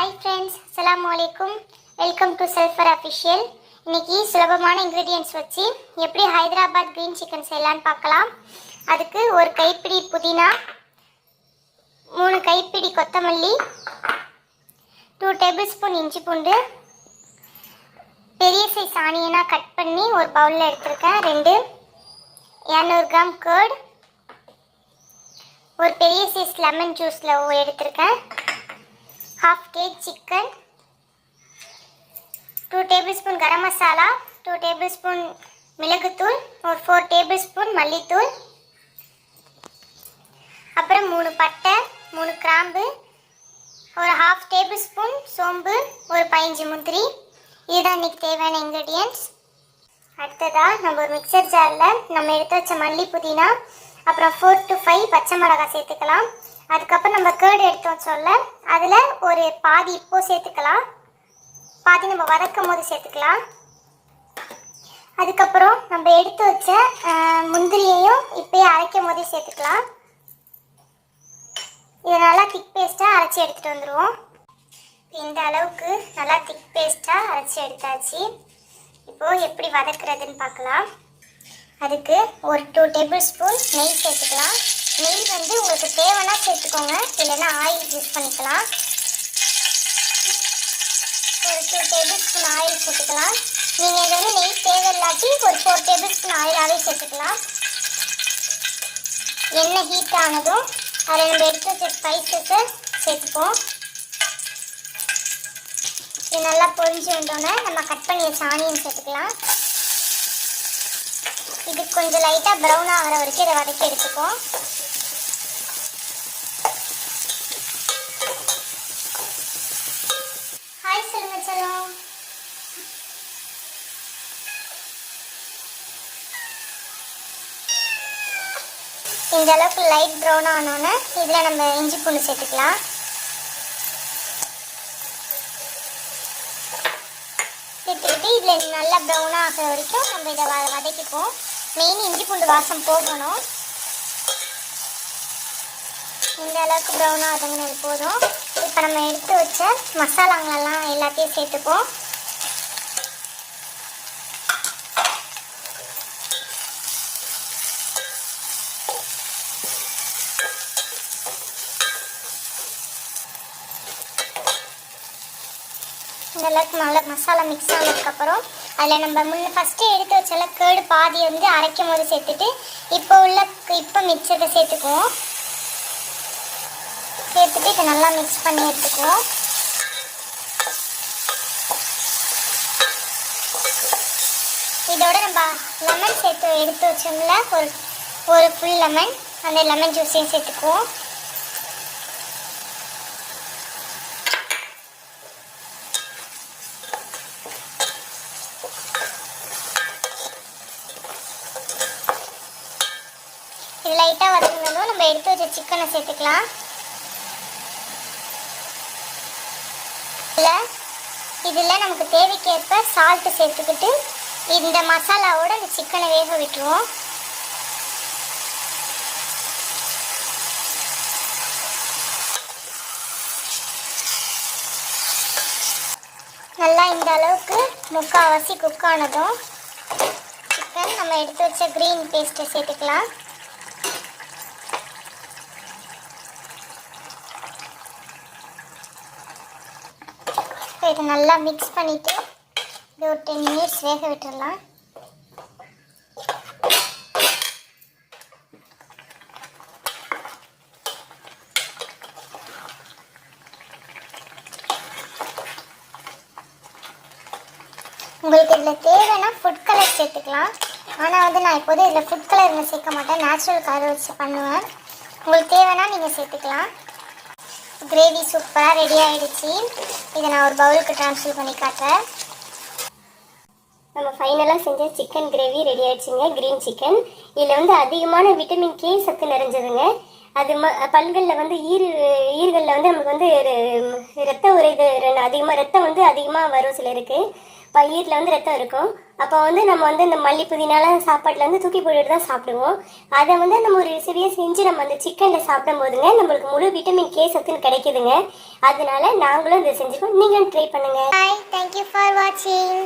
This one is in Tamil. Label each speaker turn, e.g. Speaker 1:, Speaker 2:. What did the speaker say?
Speaker 1: ஹாய் ஃப்ரெண்ட்ஸ் அஸ்ஸலாமு வலைக்கும் வெல்கம் டு செல்ஃபர் அஃபிஷியல் இன்னைக்கு சுலபமான இன்க்ரீடியன்ட்ஸ் வச்சு எப்படி ஹைதராபாத் க்ரீன் சிக்கன் செய்யலான்னு பார்க்கலாம். அதுக்கு ஒரு கைப்பிடி புதினா மூணு கைப்பிடி கொத்தமல்லி டூ டேபிள் ஸ்பூன் இஞ்சி பூண்டு பெரிய சைஸ் ஆனியனாக கட் பண்ணி ஒரு பவுலில் எடுத்திருக்கேன். ரெண்டு இரநூறு கிராம் கேர்டு ஒரு பெரிய சைஸ் லெமன் ஜூஸில் எடுத்திருக்கேன். Half cake chicken two tablespoon garam masala two table மிளகுத்தூள் ஒரு ஃபோர் டேபிள் ஸ்பூன் மல்லித்தூள் அப்புறம் மூணு பட்டை மூணு கிராம்பு ஒரு ஹாஃப் டேபிள் ஸ்பூன் சோம்பு ஒரு பதினஞ்சு முந்திரி. இதுதான் இன்னைக்கு தேவையான இன்க்ரீடியன்ட்ஸ் அடுத்ததாக நம்ம ஒரு மிக்சர் ஜாரில் நம்ம எடுத்து வச்ச மல்லி புதினா அப்புறம் ஃபோர் டு ஃபைவ் பச்சை மிளகாய் சேர்த்துக்கலாம். அதுக்கப்புறம் நம்ம கேர்டு எடுத்து சொல்ல அதில் ஒரு பாதி இப்போ சேர்த்துக்கலாம். பாதி நம்ம வதக்கும் போது சேர்த்துக்கலாம். அதுக்கப்புறம் நம்ம எடுத்து வச்ச முந்திரியையும் இப்போயே அரைக்கும் போதே சேர்த்துக்கலாம். இதை நல்லா திக் பேஸ்ட்டாக அரைச்சி எடுத்துகிட்டு வந்துடுவோம் இந்த அளவுக்கு நல்லா திக் பேஸ்ட்டாக அரைச்சி எடுத்தாச்சு. இப்போது எப்படி வதக்குறதுன்னு பார்க்கலாம். அதுக்கு ஒரு டூ டேபிள் ஸ்பூன் நெய் சேர்த்துக்கலாம். நெய் வந்து உங்களுக்கு தேவைன்னா சேர்த்துக்கோங்க. இல்லைன்னா ஆயில் யூஸ் பண்ணிக்கலாம். ஒரு டூ டேபிள் ஸ்பூன் ஆயில் சேர்த்துக்கலாம். நீங்கள் இது வந்து நெய் தேவையில்லாட்டி ஒரு ஃபோர் டேபிள் ஸ்பூன் ஆயிலாகவே சேர்த்துக்கலாம். எண்ணெய் ஹீட் ஆனதும் அதில் நம்ம எடுத்து வச்ச ஸ்பைசஸை சேர்த்துப்போம். இது நல்லா பொரிஞ்சு வந்தோடனே நம்ம கட் பண்ணி வச்ச ஆனியன் சேர்த்துக்கலாம். இது கொஞ்சம் லைட்டாக ப்ரௌன் ஆகிற வரைக்கும் இதை வதக்கி எடுத்துப்போம். இந்த அளவுக்கு லைட் ப்ரௌன் ஆனோன்னே இதில் நம்ம இஞ்சி பூண்டு சேர்த்துக்கலாம். சேர்த்துக்கிட்டு இதில் நல்லா ப்ரௌனாக ஆகிற வரைக்கும் நம்ம இதை வ வதக்கிப்போம். மெயின் இஞ்சி பூண்டு வாசம் போகணும் இந்த அளவுக்கு ப்ரௌனாக வதங்கினது போதும். இப்போ நம்ம எடுத்து வச்ச மசாலாங்களெல்லாம் எல்லாத்தையும் சேர்த்துப்போம். இந்த அளவுக்கு நல்லா மசாலா மிக்ஸ் ஆனதுக்கப்புறம் அதில் நம்ம முன்ன ஃபஸ்ட்டு எடுத்து வச்சால கேடு பாதி வந்து அரைக்கும் போது சேர்த்துட்டு இப்போ உள்ள இப்போ மிக்சரை சேர்த்துக்குவோம். சேர்த்துட்டு இதை நல்லா மிக்ஸ் பண்ணி எடுத்துக்குவோம். இதோட நம்ம லெமன் சேர்த்து எடுத்து வச்சோம்ல ஒரு ஒரு ஃபுல் லெமன் அந்த லெமன் ஜூஸையும் சேர்த்துக்குவோம். இது லைட்டாக வதங்கினதும் நம்ம எடுத்து வச்ச சிக்கனை சேர்த்துக்கலாம். இதில் இதில் நமக்கு தேவைக்கேற்ப சால்ட்டு சேர்த்துக்கிட்டு இந்த மசாலாவோட இந்த சிக்கனை வேக விட்டுருவோம். நல்லா இந்த அளவுக்கு முக்கால்வாசி குக் ஆனதும் சிக்கன் நம்ம எடுத்து வச்ச க்ரீன் பேஸ்ட்டை சேர்த்துக்கலாம். இதை நல்லா மிக்ஸ் பண்ணிவிட்டு இது ஒரு டென் மினிட்ஸ் வேக விட்டுடலாம். உங்களுக்கு இதில் தேவைன்னா ஃபுட் கலர் சேர்த்துக்கலாம். ஆனால் வந்து நான் இப்போது இதில் ஃபுட் கலர் சேர்க்க மாட்டேன். நேச்சுரல் கலர் வச்சு பண்ணுவேன். உங்களுக்கு தேவைன்னா நீங்கள் சேர்த்துக்கலாம். கிரேவி சூப்பராக ரெடி ஆகிடுச்சு இதை நான் ஒரு பவுலுக்கு ட்ரான்ஸ்ஃபர் பண்ணி காட்டுறேன். நம்ம ஃபைனலாக செஞ்ச சிக்கன் கிரேவி ரெடி ஆயிடுச்சுங்க. க்ரீன் சிக்கன் இதில் வந்து அதிகமான விட்டமின் கே சத்து நிறைஞ்சதுங்க. அது ம பல்களில் வந்து ஈறு ஈறுகளில் வந்து நமக்கு வந்து ரத்த உறைது அதிகமாக ரத்தம் வந்து அதிகமாக வரும் சிலருக்கு.
Speaker 2: பயிரில் வந்து ரத்தம் இருக்கும். அப்போ வந்து நம்ம வந்து இந்த மல்லி புதினாலாம் சாப்பாட்டில் வந்து தூக்கி போட்டுட்டு தான் சாப்பிடுவோம். அதை வந்து நம்ம ஒரு ரெசிபியை செஞ்சு நம்ம அந்த சிக்கனில் சாப்பிடும் போதுங்க நம்மளுக்கு முழு விட்டமின் கே சத்துன்னு கிடைக்குதுங்க. அதனால நாங்களும் இதை செஞ்சுக்கோம் நீங்களும் ட்ரை பண்ணுங்க.
Speaker 1: பாய் தேங்க்யூ ஃபார் வாட்சிங்